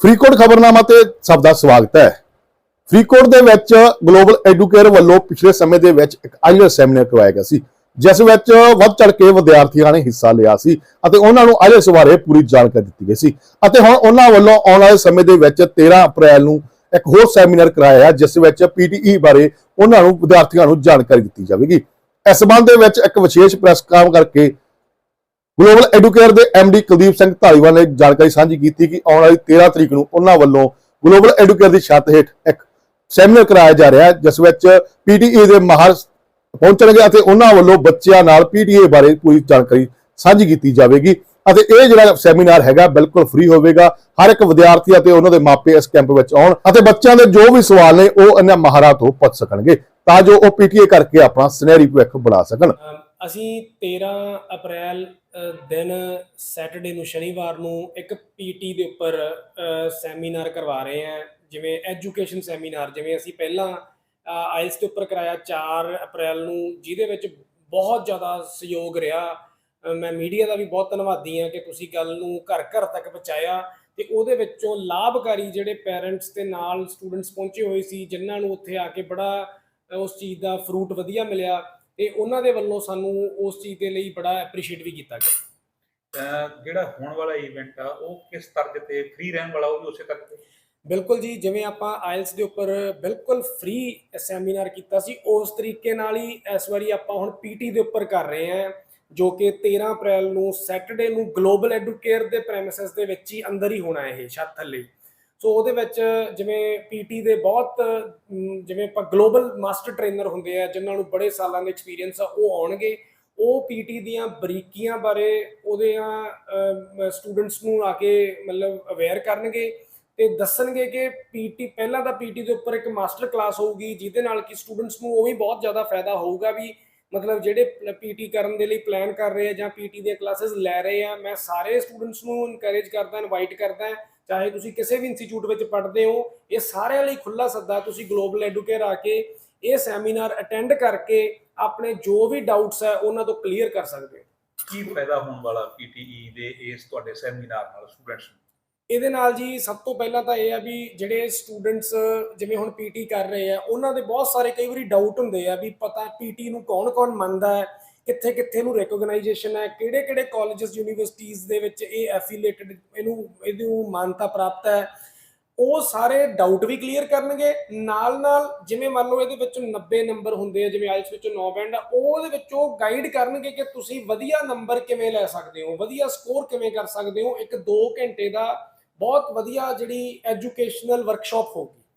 ਫਰੀਦਕੋਟ ਖਬਰਨਾਮਾ ਤੇ ਸਭ ਦਾ ਸਵਾਗਤ ਹੈ। ਫਰੀਦਕੋਟ ਦੇ ਵਿੱਚ ਗਲੋਬਲ ਐਡੂਕੇਅਰ ਵੱਲੋਂ ਪਿਛਲੇ ਸਮੇਂ ਦੇ ਵਿੱਚ ਇੱਕ ਆਈਲੈਟਸ ਸੈਮੀਨਾਰ ਕਰਵਾਇਆ ਗਿਆ ਸੀ, ਜਿਸ ਵਿੱਚ ਵੱਧ ਚੜ ਕੇ ਵਿਦਿਆਰਥੀਆਂ ਨੇ ਹਿੱਸਾ ਲਿਆ ਸੀ ਅਤੇ ਉਹਨਾਂ ਨੂੰ ਆਈਲੈਟਸ ਬਾਰੇ ਪੂਰੀ ਜਾਣਕਾਰੀ ਦਿੱਤੀ ਗਈ ਸੀ। ਅਤੇ ਹੁਣ ਉਹਨਾਂ ਵੱਲੋਂ ਆਉਣ ਵਾਲੇ ਸਮੇਂ ਦੇ ਵਿੱਚ 13 ਅਪ੍ਰੈਲ ਨੂੰ ਇੱਕ ਹੋਰ ਸੈਮੀਨਾਰ ਕਰਾਇਆ ਜਿਸ ਵਿੱਚ ਪੀਟੀਈ ਬਾਰੇ ਉਹਨਾਂ ਨੂੰ ਵਿਦਿਆਰਥੀਆਂ ਨੂੰ ਜਾਣਕਾਰੀ ਦਿੱਤੀ ਜਾਵੇਗੀ। ਇਸ ਸੰਬੰਧ ਦੇ ਵਿੱਚ ਇੱਕ ਵਿਸ਼ੇਸ਼ ਪ੍ਰੈਸ ਕਾਮ ਕਰਕੇ ਗਲੋਬਲ ਐਡੂਕੇਅਰ ਦੇ ਡੀ ਕੁਲਦੀਪ ਸਿੰਘ ਢਾਲੀਵਾਲ ਨੇ ਜਾਣਕਾਰੀ ਸਾਂਝੀ ਕੀਤੀ ਕਿ ਆਉਣ ਵਾਲੀ 13 ਤਰੀਕ ਨੂੰ ਉਹਨਾਂ ਵੱਲੋਂ ਗਲੋਬਲ ਐਡੂਕੇਅਰ ਦੀ ਛੱਤ ਹੇਠ ਇੱਕ ਸੈਮੀਨਾਰ ਕਰਾਇਆ ਜਾ ਰਿਹਾ ਹੈ, ਜਿਸ ਵਿੱਚ ਪੀਟੀਏ ਦੇ ਮਾਹਰ ਪਹੁੰਚਣਗੇ ਅਤੇ ਉਹਨਾਂ ਵੱਲੋਂ ਬੱਚਿਆਂ ਨਾਲ ਪੀਟੀਏ ਬਾਰੇ ਪੂਰੀ ਜਾਣਕਾਰੀ ਸਾਂਝੀ ਕੀਤੀ ਜਾਵੇਗੀ। ਅਤੇ ਇਹ ਜਿਹੜਾ ਸੈਮੀਨਾਰ ਹੈਗਾ, ਬਿਲਕੁਲ ਫ੍ਰੀ ਹੋਵੇਗਾ। ਹਰ ਇੱਕ ਵਿਦਿਆਰਥੀ ਅਤੇ ਉਹਨਾਂ ਦੇ ਮਾਪੇ ਇਸ ਕੈਂਪ ਵਿੱਚ ਆਉਣ ਅਤੇ ਬੱਚਿਆਂ ਦੇ ਜੋ ਵੀ ਸਵਾਲ ਨੇ, ਉਹ ਇਹਨਾਂ ਮਾਹਰਾਂ ਤੋਂ ਪੁੱਛ ਸਕਣਗੇ, ਤਾਂ ਜੋ ਉਹ ਪੀਟੀਏ ਕਰਕੇ ਆਪਣਾ ਸੁਨਹਿਰੀ ਭਵਿੱਖ ਬਣਾ ਸਕਣ। ਅਸੀਂ 13 ਅਪ੍ਰੈਲ ਦਿਨ ਸੈਟਰਡੇ ਨੂੰ ਸ਼ਨੀਵਾਰ ਨੂੰ ਇੱਕ ਪੀਟੀ ਦੇ ਉੱਪਰ ਸੈਮੀਨਾਰ ਕਰਵਾ ਰਹੇ ਹਾਂ, ਜਿਵੇਂ ਐਜੂਕੇਸ਼ਨ ਸੈਮੀਨਾਰ, ਜਿਵੇਂ ਅਸੀਂ ਪਹਿਲਾਂ ਆਇਲਸ ਦੇ ਉੱਪਰ ਕਰਾਇਆ 4 ਅਪ੍ਰੈਲ ਨੂੰ, ਜਿਹਦੇ ਵਿੱਚ ਬਹੁਤ ਜ਼ਿਆਦਾ ਸਹਿਯੋਗ ਰਿਹਾ। ਮੈਂ ਮੀਡੀਆ ਦਾ ਵੀ ਬਹੁਤ ਧੰਨਵਾਦੀ ਹਾਂ ਕਿ ਤੁਸੀਂ ਗੱਲ ਨੂੰ ਘਰ ਘਰ ਤੱਕ ਪਹੁੰਚਾਇਆ ਤੇ ਉਹਦੇ ਵਿੱਚੋਂ ਲਾਭਕਾਰੀ ਜਿਹੜੇ ਪੇਰੈਂਟਸ ਤੇ ਨਾਲ ਸਟੂਡੈਂਟਸ ਪਹੁੰਚੇ ਹੋਏ ਸੀ, ਜਿਨ੍ਹਾਂ ਨੂੰ ਉੱਥੇ ਆ ਕੇ ਬੜਾ ਉਸ ਚੀਜ਼ ਦਾ ਫਰੂਟ ਵਧੀਆ ਮਿਲਿਆ। ਤੇ ਉਹਨਾਂ ਦੇ ਵੱਲੋਂ ਸਾਨੂੰ ਉਸ ਚੀਜ਼ ਦੇ ਲਈ ਬੜਾ ਐਪਰੀਸ਼ੀਏਟ ਵੀ ਕੀਤਾ ਗਿਆ। ਅਹ ਜਿਹੜਾ ਹੋਣ ਵਾਲਾ ਇਵੈਂਟ ਆ ਉਹ ਕਿਸ ਤਰ੍ਹਾਂ ਤੇ ਫ੍ਰੀ ਰਹਿਣ ਵਾਲਾ ਉਹ ਵੀ ਉਸੇ ਤਰ੍ਹਾਂ ਤੇ ਬਿਲਕੁਲ ਜੀ ਜਿਵੇਂ ਆਪਾਂ ਆਇਲਸ ਦੇ ਉੱਪਰ ਬਿਲਕੁਲ ਫ੍ਰੀ ਸੈਮੀਨਾਰ ਕੀਤਾ ਸੀ ਉਸ ਤਰੀਕੇ ਨਾਲ ਹੀ ਇਸ ਵਾਰੀ ਆਪਾਂ ਹੁਣ ਪੀਟੀ ਦੇ ਉੱਪਰ ਕਰ ਰਹੇ ਹਾਂ ਜੋ ਕਿ 13 ਅਪ੍ਰੈਲ ਨੂੰ ਸੈਟਰਡੇ ਨੂੰ ਗਲੋਬਲ ਐਡੂਕੇਅਰ ਦੇ ਪ੍ਰੈਮਿਸਿਸ ਦੇ ਵਿੱਚ ਹੀ ਅੰਦਰ ਹੀ ਹੋਣਾ ਇਹ ਛੱਤ ਥੱਲੇ ਸੋ ਉਹਦੇ ਵਿੱਚ ਜਿਵੇਂ ਪੀਟੀ ਦੇ ਬਹੁਤ ਜਿਵੇਂ ਆਪਾਂ ਗਲੋਬਲ ਮਾਸਟਰ ਟ੍ਰੇਨਰ ਹੁੰਦੇ ਆ, ਜਿਨ੍ਹਾਂ ਨੂੰ ਬੜੇ ਸਾਲਾਂ ਦਾ ਐਕਸਪੀਰੀਅੰਸ ਆ, ਉਹ ਆਉਣਗੇ। ਉਹ ਪੀਟੀ ਦੀਆਂ ਬਰੀਕੀਆਂ ਬਾਰੇ ਉਹਦੇ ਸਟੂਡੈਂਟਸ ਨੂੰ ਆ ਕੇ ਮਤਲਬ ਅਵੇਅਰ ਕਰਨਗੇ ਤੇ ਦੱਸਣਗੇ ਕਿ ਪੀਟੀ ਪਹਿਲਾਂ ਤਾਂ ਪੀਟੀ ਦੇ ਉੱਪਰ ਇੱਕ ਮਾਸਟਰ ਕਲਾਸ ਹੋਊਗੀ, ਜਿਹਦੇ ਨਾਲ ਕਿ ਸਟੂਡੈਂਟਸ ਨੂੰ ਉਹ ਵੀ ਬਹੁਤ ਜ਼ਿਆਦਾ ਫਾਇਦਾ ਹੋਊਗਾ ਵੀ ਮਤਲਬ ਜਿਹੜੇ ਪੀਟੀ ਕਰਨ ਦੇ ਲਈ ਪਲਾਨ ਕਰ ਰਹੇ ਆ ਜਾਂ ਪੀਟੀ ਦੀਆਂ ਕਲਾਸਿਸ ਲੈ ਰਹੇ ਆ। ਮੈਂ ਸਾਰੇ ਸਟੂਡੈਂਟਸ ਨੂੰ ਇਨਕਰੇਜ ਕਰਦਾ ਇਨਵਾਈਟ ਕਰਦਾ ਚਾਹੇ ਤੁਸੀਂ ਕਿਸੇ ਵੀ ਇੰਸਟੀਚਿਊਟ ਵਿੱਚ ਪੜ੍ਹਦੇ ਹੋ ਇਹ ਸਾਰਿਆਂ ਲਈ ਖੁੱਲਾ ਸੱਦਾ ਤੁਸੀਂ ਗਲੋਬਲ ਐਡੂਕੇਅਰ ਆ ਕੇ ਇਹ ਸੈਮੀਨਾਰ ਅਟੈਂਡ ਕਰਕੇ ਆਪਣੇ ਜੋ ਵੀ ਡਾਊਟਸ ਹੈ ਉਹਨਾਂ ਤੋਂ ਕਲੀਅਰ ਕਰ ਸਕਦੇ ਹੋ। ਕੀ ਫਾਇਦਾ ਹੋਣ ਵਾਲਾ ਪੀਟੀਈ ਦੇ ਇਸ ਤੁਹਾਡੇ ਸੈਮੀਨਾਰ ਨਾਲ ਸਟੂਡੈਂਟਸ ਨੂੰ? ਇਹਦੇ ਨਾਲ ਜੀ ਸਭ ਤੋਂ ਪਹਿਲਾਂ ਤਾਂ ਇਹ ਆ ਵੀ ਜਿਹੜੇ ਸਟੂਡੈਂਟਸ ਜਿਵੇਂ ਹੁਣ ਪੀਟੀ ਕਰ ਰਹੇ ਆ ਉਹਨਾਂ ਦੇ ਬਹੁਤ ਸਾਰੇ ਕਈ ਵਾਰੀ ਡਾਊਟ ਹੁੰਦੇ ਆ ਵੀ ਪਤਾ ਪੀਟੀ ਨੂੰ ਕੌਣ-ਕੌਣ ਮੰਨਦਾ ਹੈ। ਕਿੱਥੇ ਕਿੱਥੇ ਨੂੰ ਰੈਕੋਗਨਾਈਜੇਸ਼ਨ ਹੈ ਕਿਹੜੇ ਕਿਹੜੇ ਕਾਲਜਸ ਯੂਨੀਵਰਸਿਟੀਜ਼ ਦੇ ਵਿੱਚ ਇਹ ਐਫੀਲੀਏਟਡ ਇਹਨੂੰ ਇਹਨੂੰ ਮਾਨਤਾ ਪ੍ਰਾਪਤ ਹੈ। ਉਹ ਸਾਰੇ ਡਾਊਟ ਵੀ ਕਲੀਅਰ ਕਰਨਗੇ। ਨਾਲ ਨਾਲ ਜਿਵੇਂ ਮੰਨ ਲਓ ਇਹਦੇ ਵਿੱਚੋਂ 90 ਨੰਬਰ ਹੁੰਦੇ ਆ, ਜਿਵੇਂ ਆਇਲਸ ਵਿੱਚੋਂ 9 ਬੈਂਡ ਆ, ਉਹਦੇ ਵਿੱਚੋਂ ਗਾਈਡ ਕਰਨਗੇ ਕਿ ਤੁਸੀਂ ਵਧੀਆ ਨੰਬਰ ਕਿਵੇਂ ਲੈ ਸਕਦੇ ਹੋ, ਵਧੀਆ ਸਕੋਰ ਕਿਵੇਂ ਕਰ ਸਕਦੇ ਹੋ। ਇੱਕ 2 ਘੰਟੇ ਦਾ ਬਹੁਤ ਵਧੀਆ ਜਿਹੜੀ ਐਜੂਕੇਸ਼ਨਲ ਵਰਕਸ਼ਾਪ ਹੋਊਗੀ। ਅਹ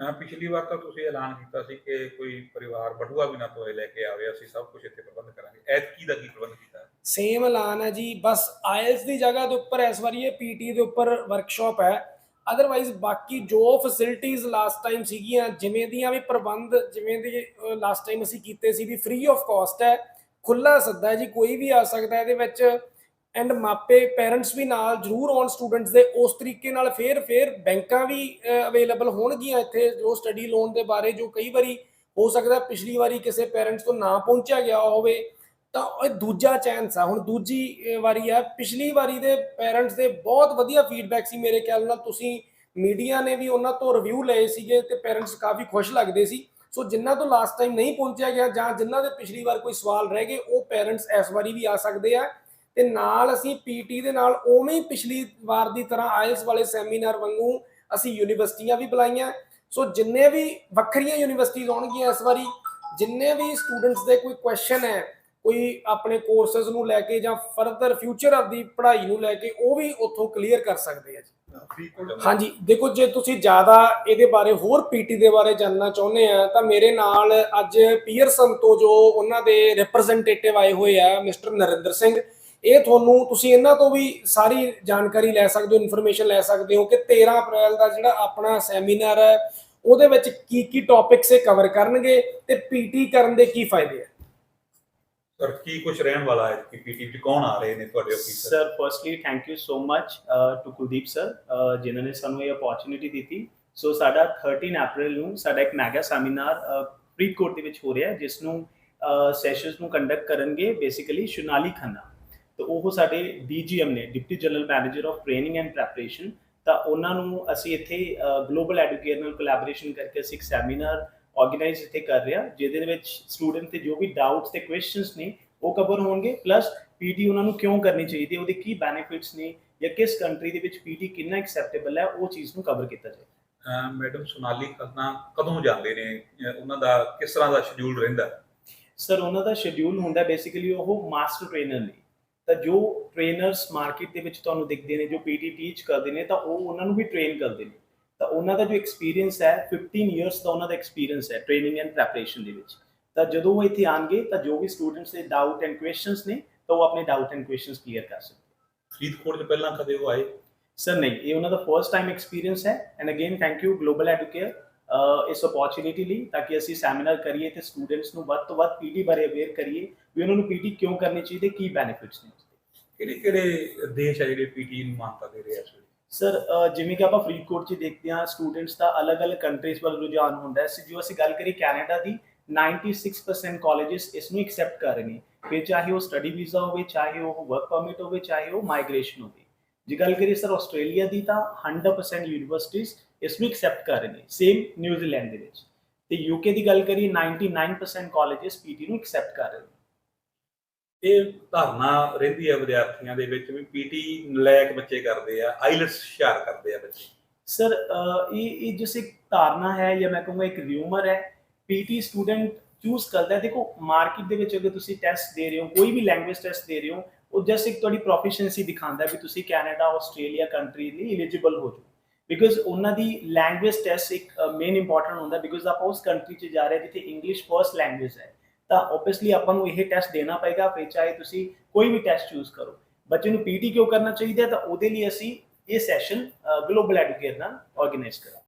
ਪਿਛਲੀ ਵਾਰ ਤਾਂ ਤੁਸੀਂ ਐਲਾਨ ਕੀਤਾ ਸੀ ਕਿ ਕੋਈ ਪਰਿਵਾਰ ਬਟੂਆ ਵੀ ਨਾ ਤੋਏ ਲੈ ਕੇ ਆਵੇ, ਅਸੀਂ ਸਭ ਕੁਝ ਇੱਥੇ ਪ੍ਰਬੰਧ ਕਰਾਂਗੇ। ਐਤਕੀ ਦਾ ਕੀ ਪ੍ਰਬੰਧ ਕੀਤਾ? ਸੇਮ ਐਲਾਨ ਹੈ ਜੀ, ਬਸ ਆਇਲਸ ਦੀ ਜਗ੍ਹਾ ਦੇ ਉੱਪਰ ਇਸ ਵਾਰੀ ਇਹ ਪੀਟੀ ਦੇ ਉੱਪਰ ਵਰਕਸ਼ਾਪ ਹੈ। ਅਦਰਵਾਈਜ਼ ਬਾਕੀ ਜੋ ਫੈਸਿਲਿਟੀਆਂ ਲਾਸਟ ਟਾਈਮ ਸੀਗੀਆਂ, ਜਿਵੇਂ ਦੀਆਂ ਵੀ ਪ੍ਰਬੰਧ, ਜਿਵੇਂ ਦੀ ਲਾਸਟ ਟਾਈਮ ਅਸੀਂ ਕੀਤੇ ਸੀ ਵੀ ਫ੍ਰੀ ਆਫ ਕਾਸਟ ਹੈ ਖੁੱਲਾ ਸੱਦਾ ਹੈ ਜੀ, ਕੋਈ ਵੀ ਆ ਸਕਦਾ ਹੈ ਇਹਦੇ ਵਿੱਚ। ਐਂਡ ਮਾਪੇ ਪੇਰੈਂਟਸ ਵੀ ਨਾਲ ਜ਼ਰੂਰ ਆਉਣ ਸਟੂਡੈਂਟਸ ਦੇ, ਉਸ ਤਰੀਕੇ ਨਾਲ ਫੇਰ ਫੇਰ ਬੈਂਕਾਂ ਵੀ ਅਵੇਲੇਬਲ ਹੋਣਗੀਆਂ ਇੱਥੇ, ਜੋ ਸਟੱਡੀ ਲੋਨ ਦੇ ਬਾਰੇ, ਜੋ ਕਈ ਵਾਰੀ ਹੋ ਸਕਦਾ ਪਿਛਲੀ ਵਾਰੀ ਕਿਸੇ ਪੇਰੈਂਟਸ ਤੋਂ ਨਾ ਪਹੁੰਚਿਆ ਗਿਆ ਹੋਵੇ, ਤਾਂ ਇਹ ਦੂਜਾ ਚਾਂਸ ਆ। ਹੁਣ ਦੂਜੀ ਵਾਰੀ ਆ। ਪਿਛਲੀ ਵਾਰੀ ਦੇ ਪੇਰੈਂਟਸ ਦੇ ਬਹੁਤ ਵਧੀਆ ਫੀਡਬੈਕ ਸੀ ਮੇਰੇ ਖਿਆਲ ਨਾਲ। ਤੁਸੀਂ ਮੀਡੀਆ ਨੇ ਵੀ ਉਹਨਾਂ ਤੋਂ ਰਿਵਿਊ ਲਏ ਸੀਗੇ ਤੇ ਪੇਰੈਂਟਸ ਕਾਫੀ ਖੁਸ਼ ਲੱਗਦੇ ਸੀ। ਸੋ ਜਿਨ੍ਹਾਂ ਤੋਂ ਲਾਸਟ ਟਾਈਮ ਨਹੀਂ ਪਹੁੰਚਿਆ ਗਿਆ ਜਾਂ ਜਿਨ੍ਹਾਂ ਦੇ ਪਿਛਲੀ ਵਾਰ ਕੋਈ ਸਵਾਲ ਰਹਿ ਗਏ, ਉਹ ਪੇਰੈਂਟਸ ਇਸ ਵਾਰੀ ਵੀ ਆ ਸਕਦੇ ਆ। ਤੇ ਨਾਲ ਅਸੀਂ ਪੀਟੀ ਦੇ ਨਾਲ ਉਵੇਂ ਹੀ ਪਿਛਲੀ ਵਾਰ ਦੀ ਤਰ੍ਹਾਂ ਆਇਲਸ ਵਾਲੇ ਸੈਮੀਨਾਰ ਵਾਂਗੂ ਅਸੀਂ ਯੂਨੀਵਰਸਿਟੀਆਂ ਵੀ ਬੁਲਾਈਆਂ। ਸੋ ਜਿੰਨੇ ਵੀ ਵੱਖਰੀਆਂ ਯੂਨੀਵਰਸਿਟੀਆਂ ਆਉਣਗੀਆਂ ਇਸ ਵਾਰੀ, ਜਿੰਨੇ ਵੀ ਸਟੂਡੈਂਟਸ ਦੇ ਕੋਈ ਕੁਐਸਚਨ ਹੈ, ਕੋਈ ਆਪਣੇ ਕੋਰਸਸ ਨੂੰ ਲੈ ਕੇ ਜਾਂ ਫਰਦਰ ਫਿਊਚਰ ਆਫ ਦੀ ਪੜ੍ਹਾਈ ਨੂੰ ਲੈ ਕੇ, ਉਹ ਵੀ ਉੱਥੋਂ ਕਲੀਅਰ ਕਰ ਸਕਦੇ ਆ ਜੀ। ਹਾਂਜੀ, ਦੇਖੋ ਜੇ ਤੁਸੀਂ ਜ਼ਿਆਦਾ ਇਹਦੇ ਬਾਰੇ ਹੋਰ ਪੀਟੀ ਦੇ ਬਾਰੇ ਜਾਨਣਾ ਚਾਹੁੰਦੇ ਆ, ਤਾਂ ਮੇਰੇ ਨਾਲ ਅੱਜ ਪੀਅਰਸਨ ਤੋਂ ਜੋ ਉਹਨਾਂ ਦੇ ਰਿਪਰੈਜ਼ੈਂਟੇਟਿਵ ਆਏ ਹੋਏ ਆ ਮਿਸਟਰ ਨਰਿੰਦਰ ਸਿੰਘ ਇਹ ਤੁਹਾਨੂੰ ਤੁਸੀਂ ਇਹਨਾਂ ਤੋਂ ਵੀ ਸਾਰੀ ਜਾਣਕਾਰੀ ਲੈ ਸਕਦੇ ਹੋ ਇਨਫੋਰਮੇਸ਼ਨ ਲੈ ਸਕਦੇ ਹੋ ਕਿ 13 ਅਪ੍ਰੈਲ ਦਾ ਜਿਹੜਾ ਆਪਣਾ ਸੈਮੀਨਾਰ ਹੈ ਉਹਦੇ ਵਿੱਚ ਕੀ ਕੀ ਟੌਪਿਕਸ ਇਹ ਕਵਰ ਕਰਨਗੇ ਤੇ ਪੀਟੀ ਕਰਨ ਦੇ ਕੀ ਫਾਇਦੇ ਆ? ਸਰ ਕੀ ਕੁਝ ਰਹਿਣ ਵਾਲਾ ਹੈ? ਕਿ ਪੀਟੀ ਵਿੱਚ ਕੌਣ ਆ ਰਹੇ ਨੇ ਤੁਹਾਡੇ officer sir firstly thank you so much to Kuldeep sir ਜਿਨ੍ਹਾਂ ਨੇ ਸਾਨੂੰ ਇਹ ਅਪੋਰਚੁਨਿਟੀ ਦਿੱਤੀ। ਸੋ ਸਾਡਾ 13 ਅਪ੍ਰੈਲ ਨੂੰ ਸਾਡਾ ਇੱਕ ਮੈਗਾ ਸੈਮੀਨਾਰ ਫਰੀਦਕੋਟ ਦੇ ਵਿੱਚ ਹੋ ਰਿਹਾ ਜਿਸ ਨੂੰ ਸੈਸ਼ਨਸ ਨੂੰ ਕੰਡਕਟ ਕਰਨਗੇ ਬੇਸਿਕਲੀ ਸ਼ੁਨਾਲੀ ਖੰਨਾ। ਤੇ ਉਹ ਸਾਡੇ ਡੀਜੀਐਮ ਨੇ deputy general manager of training and preparation. ਤਾਂ ਉਹਨਾਂ ਨੂੰ ਅਸੀਂ ਇੱਥੇ ਗਲੋਬਲ ਐਡੂਕੇਅਰ ਨਾਲ ਕੋਲੈਬੋਰੇਸ਼ਨ ਕਰਕੇ ਅਸੀਂ ਇੱਕ ਸੈਮੀਨਾਰ ਆਰਗੇਨਾਈਜ਼ ਇੱਥੇ ਕਰ ਰਹੇ ਜਿਹਦੇ ਵਿੱਚ ਸਟੂਡੈਂਟ ਤੇ ਜੋ ਵੀ ਡਾਊਟਸ ਤੇ ਕੁਐਸਚਨਸ ਨੇ ਉਹ ਕਵਰ ਹੋਣਗੇ। ਪਲੱਸ ਪੀਟੀ ਉਹਨਾਂ ਨੂੰ ਕਿਉਂ ਕਰਨੀ ਚਾਹੀਦੀ ਹੈ ਉਹਦੇ ਕੀ ਬੈਨੀਫਿਟਸ ਨੇ ਜਾਂ ਕਿਸ ਕੰਟਰੀ ਦੇ ਵਿੱਚ ਪੀਟੀ ਕਿੰਨਾ ਐਕਸੈਪਟੇਬਲ ਹੈ ਉਹ ਚੀਜ਼ ਨੂੰ ਕਵਰ ਕੀਤਾ ਜਾਏ। ਅਹ ਮੈਡਮ ਸੋਨਾਲੀ ਖੰਨਾ ਕਦੋਂ ਜਾਂਦੇ ਨੇ? ਉਹਨਾਂ ਦਾ ਕਿਸ ਤਰ੍ਹਾਂ ਦਾ ਸ਼ਡਿਊਲ ਰਹਿੰਦਾ? ਸਰ ਉਹਨਾਂ ਦਾ ਸ਼ਡਿਊਲ ਹੁੰਦਾ ਬੇਸਿਕਲੀ ਉਹ ਮਾਸਟਰ ਟ੍ਰੇਨਰ ਨੇ। ਤਾਂ ਜੋ ਟ੍ਰੇਨਰਸ ਮਾਰਕੀਟ ਦੇ ਵਿੱਚ ਤੁਹਾਨੂੰ ਦਿਖਦੇ ਨੇ ਜੋ ਪੀਟੀ ਟੀਚ ਕਰਦੇ ਨੇ ਤਾਂ ਉਹ ਉਹਨਾਂ ਨੂੰ ਵੀ ਟ੍ਰੇਨ ਕਰਦੇ ਨੇ। ਤਾਂ ਉਹਨਾਂ ਦਾ ਜੋ ਐਕਸਪੀਰੀਅੰਸ ਹੈ 15 ਇਅਰਸ ਦਾ ਉਹਨਾਂ ਦਾ ਐਕਸਪੀਰੀਅੰਸ ਹੈ ਟ੍ਰੇਨਿੰਗ ਐਂਡ ਪ੍ਰੈਪਰੇਸ਼ਨ ਦੇ ਵਿੱਚ। ਤਾਂ ਜਦੋਂ ਉਹ ਇੱਥੇ ਆਣਗੇ ਤਾਂ ਜੋ ਵੀ ਸਟੂਡੈਂਟਸ ਦੇ ਡਾਊਟ ਐਂਡ ਕੁਐਸਚਨਸ ਨੇ ਤਾਂ ਉਹ ਆਪਣੇ ਡਾਊਟ ਐਂਡ ਕੁਐਸਚਨਸ ਕਲੀਅਰ ਕਰ ਸਕਦੇ ਫਰੀਦਕੋਟ ਦੇ ਪਹਿਲਾਂ ਕਦੇ ਉਹ ਆਏ? ਸਰ ਨਹੀਂ ਇਹ ਉਹਨਾਂ ਦਾ ਫਰਸਟ ਟਾਈਮ ਐਕਸਪੀਰੀਅੰਸ ਹੈ। And again thank you global educare ਇਸ ਓਪਰਚ्युनिटी ਲਈ ਤਾਂ ਕਿ ਅਸੀਂ ਸੈਮੀਨਾਰ ਕਰੀਏ ਤੇ ਸਟੂਡੈਂਟਸ ਨੂੰ ਵੱਧ ਤੋਂ ਵੱਧ ਪੀਡੀ ਬਾਰੇ ਅਵੇਅਰ ਕਰੀਏ। ਵੀ ਉਹਨਾਂ ਨੂੰ ਪੀਟੀ ਕਿਉਂ ਕਰਨੀ ਚਾਹੀਦੀ ਕੀ ਬੈਨੀਫਿਟਸ ਨੇ ਕਿਹੜੇ ਕਿਹੜੇ ਦੇਸ਼ ਆ ਜਿਹੜੇ ਪੀਟੀ ਨੂੰ ਮਾਨਤਾ ਦੇ ਰਹੇ ਆ ਸਰ ਜਿਵੇਂ ਕਿ ਆਪਾਂ ਫਰੀਦਕੋਟ 'ਚ ਦੇਖਦੇ ਹਾਂ ਸਟੂਡੈਂਟਸ ਦਾ ਅਲੱਗ-ਅਲੱਗ ਕੰਟਰੀਜ਼ ਵੱਲ ਰੁਝਾਨ ਹੁੰਦਾ ਹੈ। ਸੀ ਜੋ ਅਸੀਂ ਗੱਲ ਕਰੀ ਕੈਨੇਡਾ ਦੀ 96% ਕਾਲਜਸ ਇਸ ਨੂੰ ਐਕਸੈਪਟ ਕਰ ਰਹੇ ਨੇ। ਫਿਰ ਚਾਹੇ ਉਹ ਸਟੱਡੀ ਵੀਜ਼ਾ ਹੋਵੇ ਚਾਹੇ ਉਹ ਵਰਕ ਪਰਮਿਟ ਹੋਵੇ ਚਾਹੇ ਉਹ ਮਾਈਗ੍ਰੇਸ਼ਨ ਹੋਵੇ। ਜੇ ਗੱਲ ਕਰੀਏ ਸਰ ਆਸਟ੍ਰੇਲੀਆ ਦੀ ਤਾਂ 100% ਯੂਨੀਵਰਸਿਟੀਜ਼ ਇਸ ਨੂੰ ਐਕਸੈਪਟ ਕਰ ਰਹੇ ਨੇ ਸੇਮ ਨਿਊਜ਼ੀਲੈਂਡ ਦੇ ਵਿੱਚ। ਤੇ ਯੂਕੇ ਦੀ ਗੱਲ ਕਰੀਏ 99% ਕਾਲਜਸ ਪੀਟੀ ਨੂੰ ਐਕਸੈਪਟ ਕਰ ਰਹੇ ਨੇ। ਇਹ ਧਾਰਨਾ ਰਹਿੰਦੀ ਹੈ ਵਿਦਿਆਰਥੀਆਂ ਦੇ ਵਿੱਚ ਵੀ ਪੀਟੀ ਨਲਾਇਕ ਬੱਚੇ ਕਰਦੇ ਆ ਆਈਲਟਸ ਹੁਸ਼ਿਆਰ ਕਰਦੇ ਆ ਬੱਚੇ। ਸਰ ਅ, ਇਹ ਇਹ ਜਿਸ ਇੱਕ ਧਾਰਨਾ ਹੈ ਜਾਂ ਮੈਂ ਕਹੂੰਗਾ ਇੱਕ ਰਿਊਮਰ ਹੈ ਪੀਟੀ ਸਟੂਡੈਂਟ ਚੂਜ਼ ਕਰਦਾ ਹੈ। ਦੇਖੋ ਮਾਰਕੀਟ ਦੇ ਵਿੱਚ ਅਗਰ ਤੁਸੀਂ ਟੈਸਟ ਦੇ ਰਹੇ ਹੋ ਕੋਈ ਵੀ ਲੈਂਗੁਏਜ ਟੈਸਟ ਦੇ ਰਹੇ ਹੋ ਉਹ ਜਸਟ ਇੱਕ ਤੁਹਾਡੀ ਪ੍ਰੋਫੀਸ਼ੀਐਂਸੀ ਦਿਖਾਉਂਦਾ ਹੈ ਵੀ ਤੁਸੀਂ ਕੈਨੇਡਾ ਆਸਟ੍ਰੇਲੀਆ ਕੰਟਰੀ ਲਈ ਐਲੀਜੀਬਲ ਹੋ ਜਾਓ। ਬਿਕਾਜ਼ ਉਹਨਾਂ ਦੀ ਲੈਂਗੁਏਜ ਟੈਸਟ ਇੱਕ ਮੇਨ ਇੰਪੋਰਟੈਂਟ ਹੁੰਦਾ ਬਿਕਾਜ਼ ਆਪਾਂ ਉਸ ਕੰਟਰੀ 'ਚ ਜਾ ਰਹੇ ਜਿੱਥੇ ਇੰਗਲਿਸ਼ ਫਰਸਟ ਲੈਂਗੁਏਜ ਹੈ। ਤਾਂ ਆਬਵੀਅਸਲੀ ਆਪਾਂ ਨੂੰ ਇਹ ਟੈਸਟ ਦੇਣਾ ਪਏਗਾ ਫਿਰ ਚਾਹੇ ਤੁਸੀਂ ਕੋਈ ਵੀ ਟੈਸਟ ਚੂਜ਼ ਕਰੋ। ਬੱਚੇ ਨੂੰ ਪੀਟੀ ਕਿਉਂ ਕਰਨਾ ਚਾਹੀਦਾ ਤਾਂ ਉਹਦੇ ਲਈ ਅਸੀਂ ਇਹ ਸੈਸ਼ਨ ਗਲੋਬਲ ਐਡੂਕੇਅਰ ਨਾਲ ਆਰਗੇਨਾਈਜ਼ ਕਰਾਂ